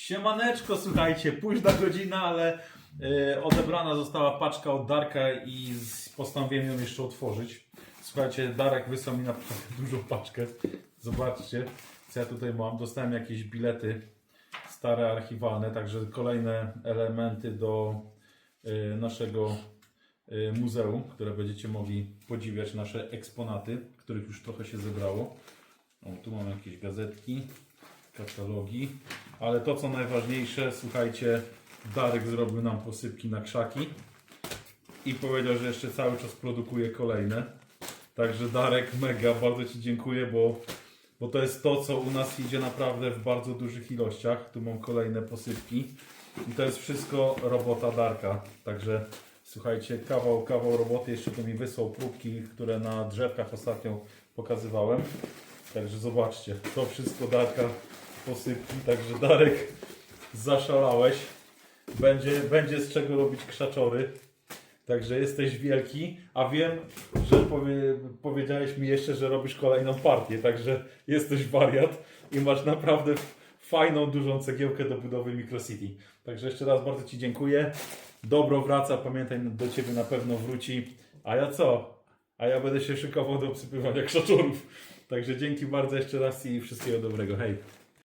Siemaneczko, słuchajcie, późna godzina, ale e, odebrana została paczka od Darka i z, postanowiłem ją jeszcze otworzyć. Słuchajcie, Darek wysłał mi naprawdę dużą paczkę. Zobaczcie, co ja tutaj mam. Dostałem jakieś bilety stare, archiwalne, także kolejne elementy do e, naszego e, muzeum, które będziecie mogli podziwiać, nasze eksponaty, których już trochę się zebrało. O, tu mam jakieś gazetki, katalogi, ale to co najważniejsze, słuchajcie, Darek zrobił nam posypki na krzaki i powiedział, że jeszcze cały czas produkuje kolejne. Także Darek, mega, bardzo Ci dziękuję, bo, bo to jest to, co u nas idzie naprawdę w bardzo dużych ilościach. Tu mam kolejne posypki i to jest wszystko robota Darka. Także słuchajcie, kawał, kawał roboty. Jeszcze tu mi wysłał próbki, które na drzewkach ostatnio pokazywałem. Także zobaczcie, to wszystko Darka posypki. Także Darek, zaszalałeś. Będzie, będzie z czego robić krzaczory. Także jesteś wielki, a wiem, że powie, powiedziałeś mi jeszcze, że robisz kolejną partię, także jesteś wariat i masz naprawdę fajną, dużą cegiełkę do budowy Microcity. Także jeszcze raz bardzo Ci dziękuję. Dobro wraca, pamiętaj, do Ciebie na pewno wróci. A ja co? A ja będę się szykował do obsypywania krzaczorów. Także dzięki bardzo jeszcze raz i wszystkiego dobrego. Hej!